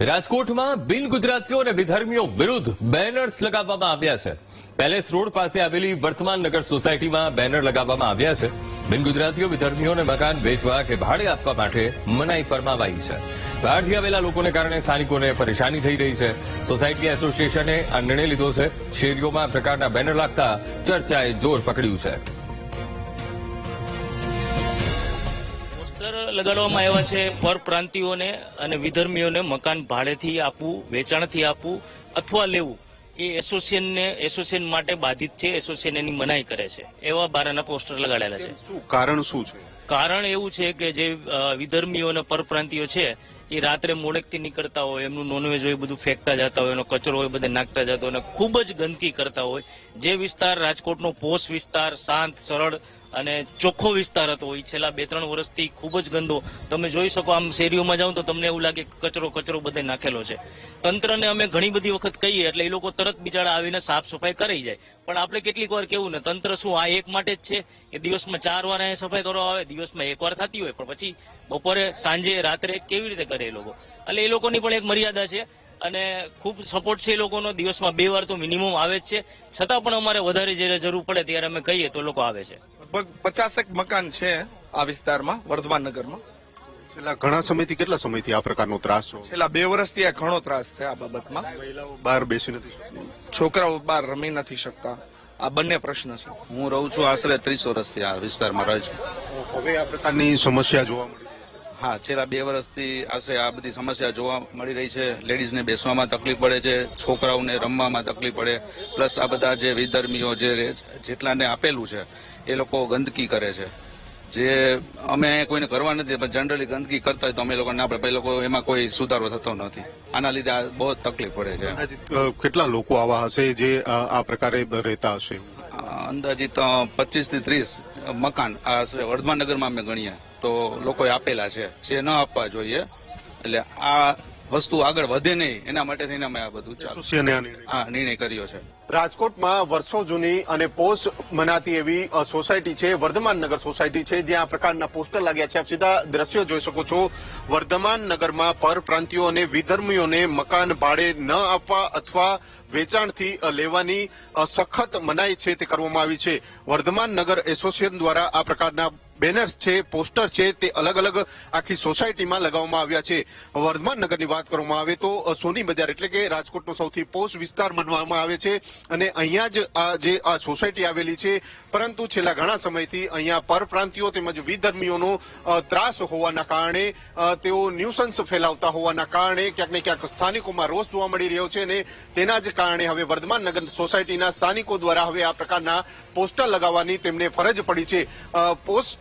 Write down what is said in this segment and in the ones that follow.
રાજકોટમાં બિન ગુજરાતીઓ અને વિધર્મીઓ વિરુદ્ધ બેનર્સ લગાવવામાં આવ્યા છે. પેલેસ રોડ પાસે આવેલી વર્તમાન નગર સોસાયટીમાં બેનર લગાવવામાં આવ્યા છે. બિન ગુજરાતીઓ વિધર્મીઓને મકાન વેચવા કે ભાડે આપવા માટે મનાઈ ફરમાવાઈ છે. બહારથી આવેલા લોકોને કારણે સ્થાનિકોને પરેશાની થઈ રહી છે. સોસાયટી એસોસિએશને આ નિર્ણય લીધો છે. શેરીઓમાં પ્રકારના બેનર લાગતા ચર્ચાએ જોર પકડ્યું છે. લગાડવામાં આવ્યા છે. પરપ્રાંતિઓને અને વિધર્મીઓને મકાન ભાડેથી આપવું વેચાણથી આપવું અથવા લેવું એ એસોસિએશનને એસોસિએશન માટે બાધિત છે. એસોસિએશન એની મનાઈ કરે છે. એવા બારાના પોસ્ટર લગાડેલા છે. શું કારણ શું છે? કારણ એવું છે કે જે વિધર્મીઓ અને પરપ્રાંતિઓ છે એ રાત્રે મોડેકથી નીકળતા હોય એમનું નોનવેજ હોય બધું ફેંકતા જતા હોય એનો કચરો હોય બધે નાખતા જતા હોય અને ખૂબ જ ગંદકી કરતા હોય. જે વિસ્તાર રાજકોટનો પોષ વિસ્તાર શાંત સરળ અને ચોખ્ખો વિસ્તાર હતો. એ છેલ્લા બે ત્રણ વર્ષથી ખૂબ જ ગંદો. તમે જોઈ શકો આમ શેરીઓમાં જાઓ તો તમને એવું લાગે કચરો કચરો બધે નાખેલો છે. તંત્રને અમે ઘણી બધી વખત કહીએ એટલે એ લોકો તરત બિચારા આવીને સાફ સફાઈ કરી જાય. પણ આપણે કેટલીક વાર કેવું ને, તંત્ર શું આ એક માટે જ છે કે દિવસમાં ચાર વાર અહીંયા સફાઈ કરવા આવે, દિવસમાં એક વાર થતી હોય, પણ પછી બપોરે, સાંજે, રાત્રે કેવી રીતે કરે એ લોકો? એટલે એ લોકોની પણ એક મર્યાદા છે અને ખૂબ સપોર્ટ છે એ લોકોનો. દિવસમાં બે વાર તો મિનિમમ આવે જ છે. છતાં પણ અમારે વધારે જ્યારે જરૂર પડે ત્યારે અમે કહીએ તો લોકો આવે છે. લગભગ પચાસેક મકાન છે આ વિસ્તારમાં વર્ધમાન નગરમાં. છેલ્લા ઘણા સમયથી કેટલા સમયથી આ પ્રકારનો ત્રાસ છે? છેલ્લા બે વર્ષથી આ ઘણો ત્રાસ છે આ બાબતમાં. મહિલાઓ બહાર બેસી નથી શકતી? છોકરાઓ બહાર રમી નથી શકતા. આ બંને પ્રશ્ન છે. હું રહું છું આશરે ત્રીસ વર્ષથી આ વિસ્તારમાં રહું છું. હવે આ પ્રકારની સમસ્યા જોવા મળી હા છેલ્લા બે વર્ષથી આશરે આ બધી સમસ્યા જોવા મળી રહી છે. લેડીઝને બેસવામાં તકલીફ પડે છે છોકરાઓને રમવામાં તકલીફ પડે. પ્લસ આ બધા જે વિધર્મીઓ જે જેટલાને આપેલું છે એ લોકો ગંદકી કરે છે. જે અમે કોઈને કરવા નથી પણ જનરલી ગંદકી કરતા હોય તો અમે લોકોને પડે લોકો એમાં કોઈ સુધારો થતો નથી. આના લીધે આ બહુ જ તકલીફ પડે છે. કેટલા લોકો આવા હશે જે આ પ્રકારે રહેતા હશે? અંદાજિત પચીસથી ત્રીસ મકાન આ આશરે વર્ધમાન નગરમાં અમે ગણીએ. તો લોકોએ આપેલા છે. જે ન આપવા જોઈએ એટલે આ વસ્તુ આગળ વધે નહીં એના માટે થઈને અમે આ બધું ચાલુ આ નિર્ણય? કર્યો છે. રાજકોટમાં વર્ષો જૂની અને પોસ્ટ મનાતી એવી સોસાયટી છે વર્ધમાન નગર સોસાયટી છે જ્યાં આ પ્રકારના પોસ્ટર લાગ્યા છે. આપ સીધા દ્રશ્યો જોઈ શકો છો. વર્ધમાન નગરમાં પરપ્રાંતિયો અને વિધર્મીઓને મકાન ભાડે ન આપવા અથવા વેચાણથી લેવાની સખત મનાઈ છે તે કરવામાં આવી છે. વર્ધમાન નગર એસોસિએશન દ્વારા આ પ્રકારના બેનર્સ છે પોસ્ટર છે તે અલગ અલગ આખી સોસાયટીમાં લગાવવામાં આવ્યા છે. વર્ધમાન નગરની વાત કરવામાં આવે તો સોની બજાર એટલે કે રાજકોટનો સૌથી પોસ્ટ વિસ્તાર માનવામાં આવે છે અને અહીંયા જ આ જે આ સોસાયટી આવેલી છે પરંતુ છેલ્લા ઘણા સમયથી અહીંયા પરપ્રાંતિયો તેમજ વિધર્મીઓનો ત્રાસ હોવાના કારણે તેઓ ન્યુસન્સ ફેલાવતા હોવાના કારણે ક્યાંક ને ક્યાંક સ્થાનિકોમાં રોષ જોવા મળી રહ્યો છે અને તેના જ કારણે હવે વર્ધમાન નગર સોસાયટીના સ્થાનિકો દ્વારા હવે આ પ્રકારના પોસ્ટર લગાવવાની તેમને ફરજ પડી છે. અ,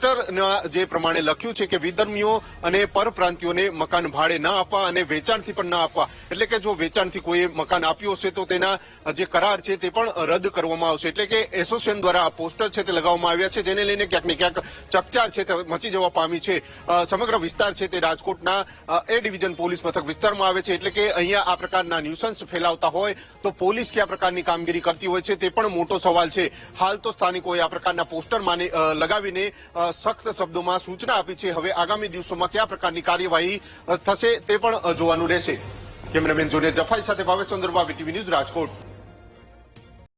પોસ્ટરના જે પ્રમાણે લખ્યું છે કે વિધર્મીઓ અને પરપ્રાંતિઓને મકાન ભાડે ન આપવા અને વેચાણથી પણ ન આપવા. એટલે કે જો વેચાણથી કોઈ મકાન આપ્યું હશે તો તેના જે કરાર છે તે પણ રદ કરવામાં આવશે. એટલે કે એસોસિએશન દ્વારા આ પોસ્ટર છે તે લગાવવામાં આવ્યા છે, જેને લઈને ક્યાંક ને ક્યાંક ચકચાર છે તે મચી જવા પામી છે. સમગ્ર વિસ્તાર છે તે રાજકોટના એ ડિવિઝન પોલીસ મથક વિસ્તારમાં આવે છે. એટલે કે અહીંયા આ પ્રકારના ન્યુસન્સ ફેલાવતા હોય તો પોલીસ કયા પ્રકારની કામગીરી કરતી હોય છે તે પણ મોટો સવાલ છે. હાલ તો સ્થાનિકોએ આ પ્રકારના પોસ્ટર લગાવીને સખ્ત શબ્દોમાં સૂચના આપી છે હવે આગામી દિવસોમાં કયા પ્રકારની કાર્યવાહી થશે તે પણ જોવાનું રહેશે. કેમેરામેન જોને જફાઈ સાથે ભાવેશ ચંદ્રબાબી ટીવી ન્યૂઝ રાજકોટ.